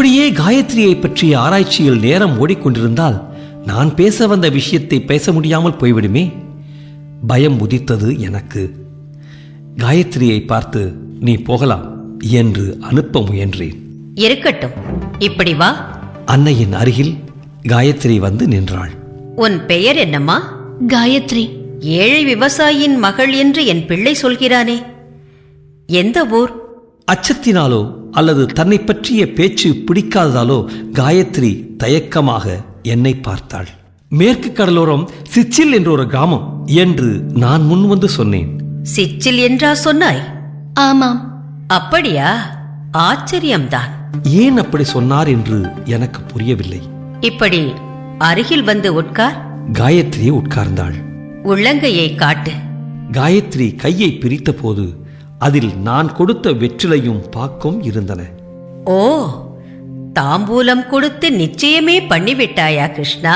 இப்படியே காயத்ரியை பற்றிய ஆராய்ச்சியில் நேரம் ஓடிக்கொண்டிருந்தால் நான் பேச வந்த விஷயத்தை பேச முடியாமல் போய்விடுமே. பயம் உதித்தது எனக்கு. காயத்ரியை பார்த்து நீ போகலாம் என்று அனுப்ப முயன்றேன். இருக்கட்டும். இப்படி வா. அன்னையின் அருகில் காயத்ரி வந்து நின்றாள். உன் பெயர் என்னம்மா? காயத்ரி. ஏழை விவசாயியின் மகள் என்று என் பிள்ளை சொல்கிறானே. எந்த ஊர்? அச்சத்தினாலோ அல்லது தன்னை பற்றிய பேச்சு பிடிக்காததாலோ காயத்ரி தயக்கமாக என்னை பார்த்தாள். மேற்கு கடலோரம் சிச்சில் என்ற ஒரு கிராமம் என்று நான் முன் வந்து சொன்னேன். சிச்சில் என்றா சொன்னாய்? ஆமாம். அப்படியா? ஆச்சரியம்தான். ஏன் அப்படி சொன்னார் என்று எனக்கு புரியவில்லை. இப்படி அருகில் வந்து உட்கார். காயத்ரி உட்கார்ந்தாள். உள்ளங்கையை காட்டு. காயத்ரி கையை பிரித்தபோது அதில் நான் கொடுத்த வெற்றிலையும் பாக்கும் இருந்தன. ஓ தாம்பூலம் கொடுத்து நிச்சயமே பண்ணிவிட்டாயா கிருஷ்ணா?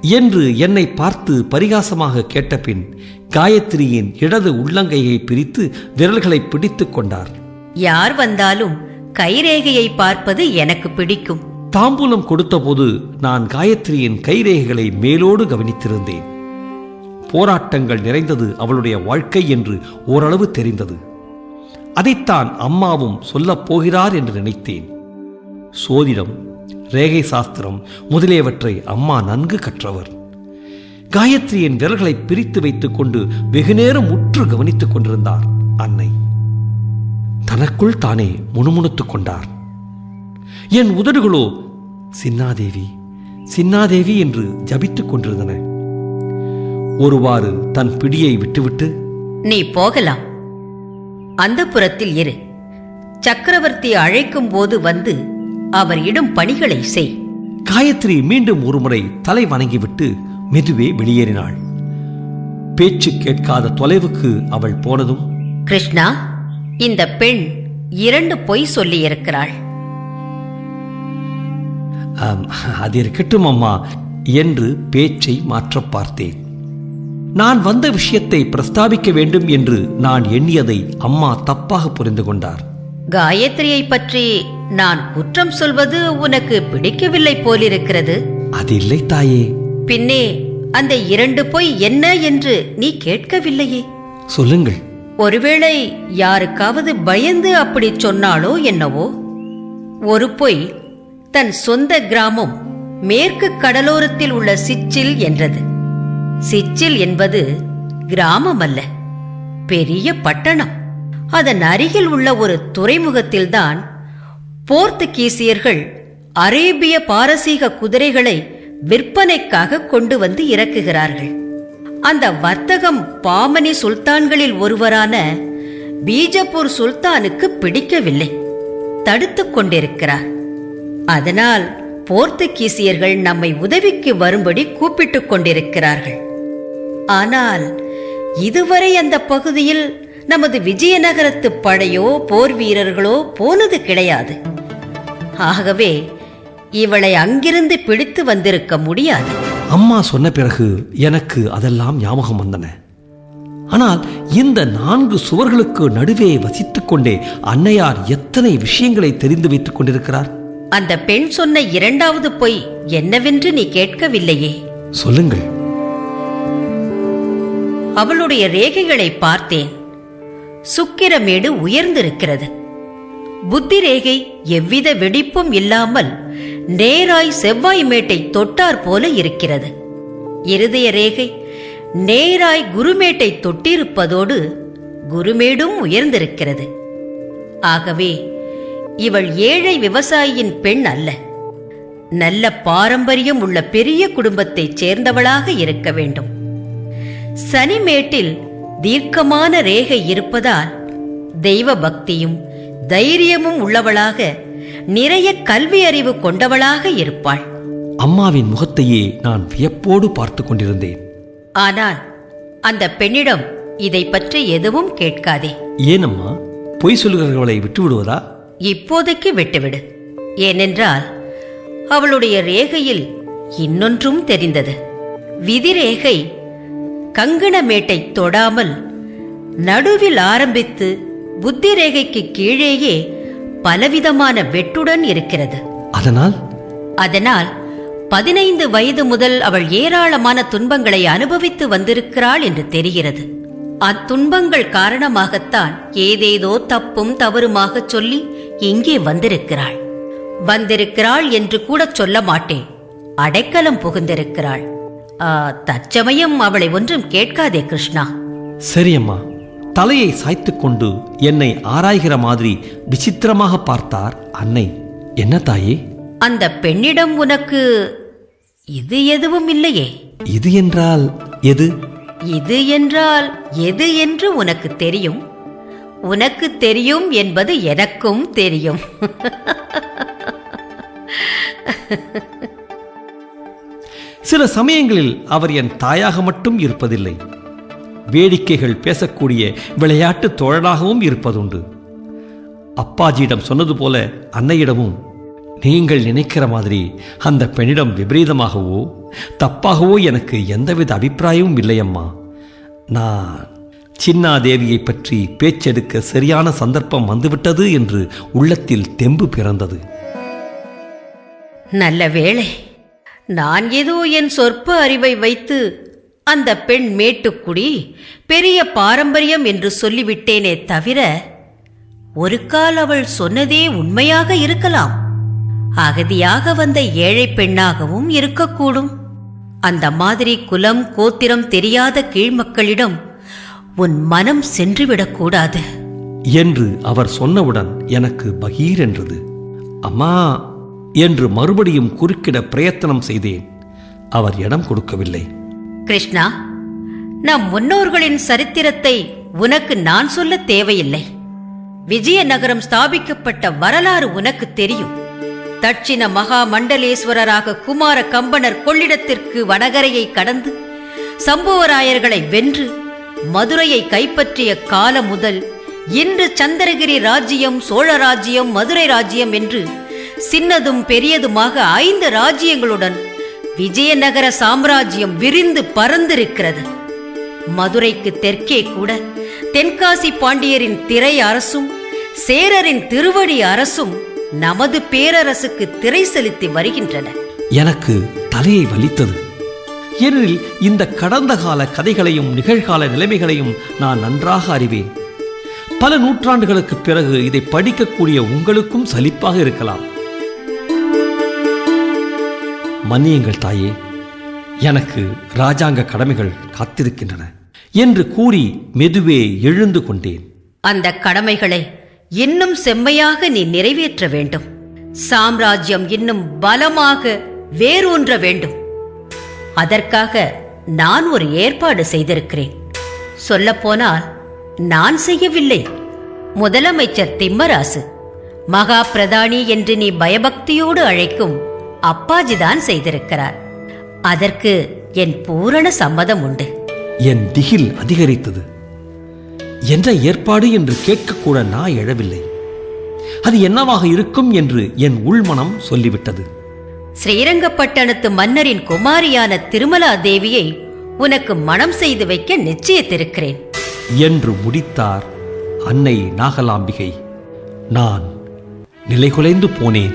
என்று என்னை பார்த்து பரிகாசமாக கேட்டபின் காயத்ரியின் இடது உள்ளங்கையை பிரித்து விரல்களை பிடித்துக் கொண்டார். யார் வந்தாலும் கைரேகையை பார்ப்பது எனக்கு பிடிக்கும். தாம்பூலம் கொடுத்தபோது நான் காயத்ரியின் கைரேகைகளை மேலோடு கவனித்திருந்தேன். போராட்டங்கள் நிறைந்தது அவளுடைய வாழ்க்கை என்று ஓரளவு தெரிந்தது. அதைத்தான் அம்மாவும் சொல்லப் போகிறார் என்று நினைத்தேன். சோதிடம் ரேகை சாஸ்திரம் முதலியவற்றை அம்மா நன்கு கற்றவர். காயத்ரியின் விரல்களை பிரித்து வைத்துக் கொண்டு வெகுநேரம் உற்று கவனித்துக் கொண்டிருந்தார் அன்னை. தனக்குள் தானே முணுமுணுத்துக் கொண்டார். என் உதடுகளோ சின்னாதேவி சின்னாதேவி என்று ஜபித்துக் கொண்டிருந்தன. ஒருவாறு தன் பிடியை விட்டுவிட்டு நீ போகலாம். அந்த புறத்தில் இரு. சக்கரவர்த்தி அழைக்கும் போது வந்து அவர் இடும் பணிகளை செய். காயத்ரி மீண்டும் ஒருமுறை தலை வணங்கிவிட்டு மெதுவே வெளியேறினாள். பேச்சு கேட்காத தொலைவுக்கு அவள் போனதும் கிருஷ்ணா இந்த பெண் இரண்டு பொய் சொல்லி இருக்கிறாள் "ஆம், அது இருக்கட்டும் அம்மா என்று பேச்சை மாற்றப் பார்த்தேன். நான் வந்த விஷயத்தை பிரஸ்தாபிக்க வேண்டும் என்று நான் எண்ணியதை அம்மா தப்பாக புரிந்து கொண்டார். காயத்ரியை பற்றி நான் குற்றம் சொல்வது உனக்கு பிடிக்கவில்லை போலிருக்கிறது. அது இல்லை தாயே. பின்னே அந்த இரண்டு பொய் என்ன என்று நீ கேட்கவில்லையே. சொல்லுங்கள். ஒருவேளை யாருக்காவது பயந்து அப்படி சொன்னாளோ என்னவோ? ஒரு பொய் தன் சொந்த கிராமம் மேற்கு கடலோரத்தில் உள்ள சிச்சில் என்றது. சிச்சில் என்பது கிராமம் அல்ல பெரிய பட்டணம். அதன் அருகில் உள்ள ஒரு துறைமுகத்தில்தான் போர்த்துகீசியர்கள் அரேபிய பாரசீக குதிரைகளை விற்பனைக்காக கொண்டு வந்து இறக்குகிறார்கள். அந்த வர்த்தகம் பாமணி சுல்தான்களில் ஒருவரான பீஜப்பூர் சுல்தானுக்கு பிடிக்கவில்லை தடுத்துக் கொண்டிருக்கிறார். அதனால் போர்த்துகீசியர்கள் நம்மை உதவிக்கு வரும்படி கூப்பிட்டுக் கொண்டிருக்கிறார்கள். ஆனால் இதுவரை அந்த பகுதியில் நமது விஜயநகரத்து படையோ போர் வீரர்களோ போனது கிடையாது. ஆகவே இவளை அங்கிருந்து பிடித்து வந்திருக்க முடியாது. அம்மா சொன்ன பிறகு எனக்கு அதெல்லாம் ஞாபகம் வந்தன. ஆனால் இந்த நான்கு சுவர்களுக்கு நடுவே வசித்துக் கொண்டே அன்னையார் எத்தனை விஷயங்களை தெரிந்து வைத்துக் கொண்டிருக்கிறார்? அந்த பெண் சொன்ன இரண்டாவது பொய் என்னவென்று நீ கேட்கவில்லையே. சொல்லுங்கள். அவளுடைய ரேகைகளை பார்த்தேன். சுக்கிரமேடு உயர்ந்திருக்கிறது. புத்தி ரேகை எவ்வித வெடிப்பும் இல்லாமல் நேராய் செவ்வாய் மேட்டை தொட்டார் போல இருக்கிறது. இருதய ரேகை நேராய் குருமேட்டை தொட்டிருப்பதோடு குருமேடும் உயர்ந்திருக்கிறது. ஆகவே இவள் ஏழை விவசாயியின் பெண் அல்ல. நல்ல பாரம்பரியம் உள்ள பெரிய குடும்பத்தைச் சேர்ந்தவளாக இருக்க வேண்டும். சனிமேட்டில் தீர்க்கமான ரேகை இருப்பதால் தெய்வ பக்தியும் தைரியமும் உள்ளவளாக நிறைய கல்வி அறிவு கொண்டவளாக இருப்பாள். அம்மாவின் முகத்தையே நான் வியப்போடு பார்த்து கொண்டிருந்தேன். ஆனால் அந்த பெண்ணிடம் இதை பற்றி எதுவும் கேட்காதே. ஏனம்மா பொய் சொல்லுகிறவர்களை விட்டுவிடுவதா? இப்போதைக்கு விட்டுவிடு. ஏனென்றால் அவளுடைய ரேகையில் இன்னொன்றும் தெரிந்தது. விதிரேகை கங்கணமேட்டை தொடாமல் நடுவில் ஆரம்பித்து புத்தி ரேகைக்கு கீழேயே பலவிதமான வெட்டுடன் இருக்கிறது. அதனால்? அதனால் பதினைந்து வயது முதல் அவள் ஏராளமான துன்பங்களை அனுபவித்து வந்திருக்கிறாள் என்று தெரிகிறது. அத்துன்பங்கள் காரணமாகத்தான் ஏதேதோ தப்பும் தவறுமாக சொல்லி இங்கே வந்திருக்கிறாள். வந்திருக்கிறாள் என்று கூட சொல்ல மாட்டேன். அடைக்கலம் புகுந்திருக்கிறாள். தற்சமயம் அவளை ஒன்றும் கேட்காதே கிருஷ்ணா. சரியம்மா தலையை சாய்த்துக் கொண்டு என்னை ஆராய்கிற மாதிரி விசித்திரமாக பார்த்தார் அன்னை. என்ன தாயே? அந்த பெண்ணிடம் உனக்கு இது எதுவும் இல்லையே? இது என்றால் எது? இது என்றால் எது என்று உனக்கு தெரியும்? உனக்கு தெரியும் என்பது எனக்கும் தெரியும். சில சமயங்களில் அவர் என் தாயாக மட்டும் இருப்பதில்லை. வேடிக்கைகள் பேசக்கூடிய விளையாட்டு தோழனாகவும் இருப்பதுண்டு. அப்பாஜியிடம் சொன்னது போல அன்னையிடமும் நீங்கள் நினைக்கிற மாதிரி அந்த பெண்ணிடம் விபரீதமாகவோ தப்பாகவோ எனக்கு எந்தவித அபிப்பிராயமும் இல்லையம்மா. நான் சின்னாதேவியை பற்றி பேச்செடுக்க சரியான சந்தர்ப்பம் வந்துவிட்டது என்று உள்ளத்தில் தெம்பு பிறந்தது. நல்ல வேளை. நான் ஏதோ என் சொற்ப அறிவை வைத்து அந்த பெண் மேட்டுக்குடி பெரிய பாரம்பரியம் என்று சொல்லிவிட்டேனே தவிர ஒரு கால் அவள் சொன்னதே உண்மையாக இருக்கலாம். அகதியாக வந்த ஏழை பெண்ணாகவும் இருக்கக்கூடும். அந்த மாதிரி குலம் கோத்திரம் தெரியாத கீழ்மக்களிடம் உன் மனம் சென்றுவிடக்கூடாது. என்று அவர் சொன்னவுடன் எனக்கு பகீர் என்றது அம்மா என்று மறுபடியும் குறுக்கிட பிரயத்தனம் செய்தேன். அவர் இடம் கொடுக்கவில்லை. கிருஷ்ணா நம் முன்னோர்களின் சரித்திரத்தை உனக்கு நான் சொல்ல தேவையில்லை. விஜயநகரம் ஸ்தாபிக்கப்பட்ட வரலாறு உனக்கு தெரியும். தட்சிண மகா மண்டலேஸ்வரராக குமார கம்பனர் கொள்ளிடத்திற்கு வடகரையை கடந்து சம்புவராயர்களை வென்று மதுரையை கைப்பற்றிய காலம் முதல் இன்று சந்திரகிரி ராஜ்யம் சோழ ராஜ்யம் மதுரை ராஜ்யம் என்று சின்னதும் பெரியதுமாக ஐந்து ராஜ்யங்களுடன் விஜயநகர சாம்ராஜ்யம் விரிந்து பறந்திருக்கிறது மதுரைக்கு தெற்கே கூட தென்காசி பாண்டியரின் திரை அரசும் சேரரின் திருவடி அரசும் நமது பேரரசுக்கு திரை செலுத்தி வருகின்றன. எனக்கு தலையை வலித்தது. ஏனெனில் இந்த கடந்த கால கதைகளையும் நிகழ்கால நிலைமைகளையும் நான் நன்றாக அறிவேன். பல நூற்றாண்டுகளுக்கு பிறகு இதை படிக்கக்கூடிய உங்களுக்கும் சலிப்பாக இருக்கலாம். மன்னியுங்கள் தாயே. எனக்கு ராஜாங்க கடமைகள் காத்திருக்கின்றன என்று கூறி மெதுவே எழுந்து கொண்டேன். அந்த கடமைகளை இன்னும் செம்மையாக நீ நிறைவேற்ற வேண்டும். சாம்ராஜ்யம் இன்னும் பலமாக வேரூன்ற வேண்டும். அதற்காக நான் ஒரு ஏற்பாடு செய்திருக்கிறேன். சொல்லப்போனால் நான் செய்யவில்லை. முதலமைச்சர் திம்மராசு மகா பிரதானி என்று நீ பயபக்தியோடு அழைக்கும் அப்பாஜிதான் செய்திருக்கிறார். அதற்கு என் பூரண சம்மதம் உண்டு. என் திகில் அதிகரித்தது. என்ற ஏற்பாடு என்று கேட்கக்கூட நான் எழவில்லை. அது என்னவாக இருக்கும் என்று என் உள்மனம் சொல்லிவிட்டது. ஸ்ரீரங்கப்பட்டணத்து மன்னரின் குமாரியான திருமலா தேவியை உனக்கு மனம் செய்து வைக்க நிச்சயித்திருக்கிறேன். என்று முடித்தார் அன்னை நாகலாம்பிகை. நான் நிலைகுலைந்து போனேன்.